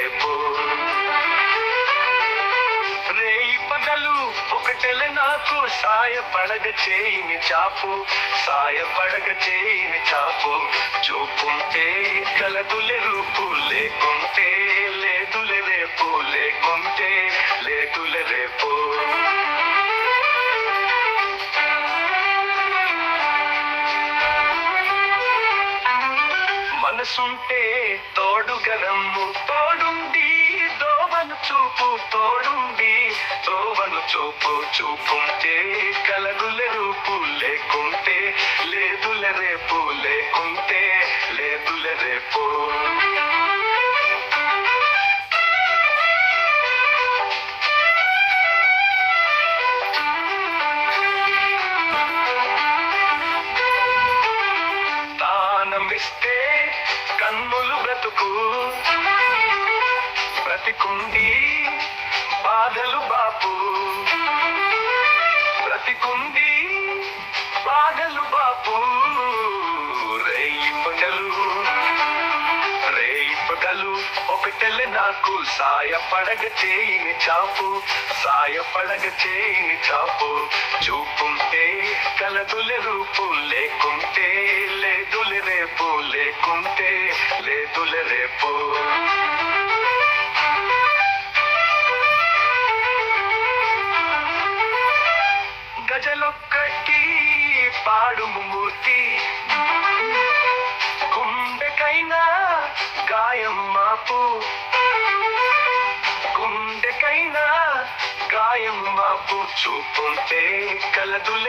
రేపు రేయి పగలు ఒకటెల నాకు సాయపడగ చేయిని చాపు సాయపడగ చేయిని చాపు. చూపుంటే కలదులె రూపు మనసుంటే తోడుగలము తోడుండి దోవను చూపు తోడుండి దోవను చూపు చూపుంటే కలగుల రూపు లేకుంటే లేదుల రేపు లేకుంటే లేదుల రేపు. దానమిస్తే బ్రతికుంది బాధలు బాపు. బ్రతికుంది బాధలు బాపు. రేయి పగలు రేయి పగలు ఒకటెల నాకు సాయపడగ చేయిని చాపు. సాయపడగ చేయిని చాపు. చూపుంటే కలదులే రూపు లేకుంటే లేదులే రేపు లేకుంటే లేదులే రేపు. ప్రజలొక్కటి పాడుము మూర్తి. గుండెకైనా గాయం మాపు. గుండెకైనా గాయం మాపు. చూపుంటే కలదుల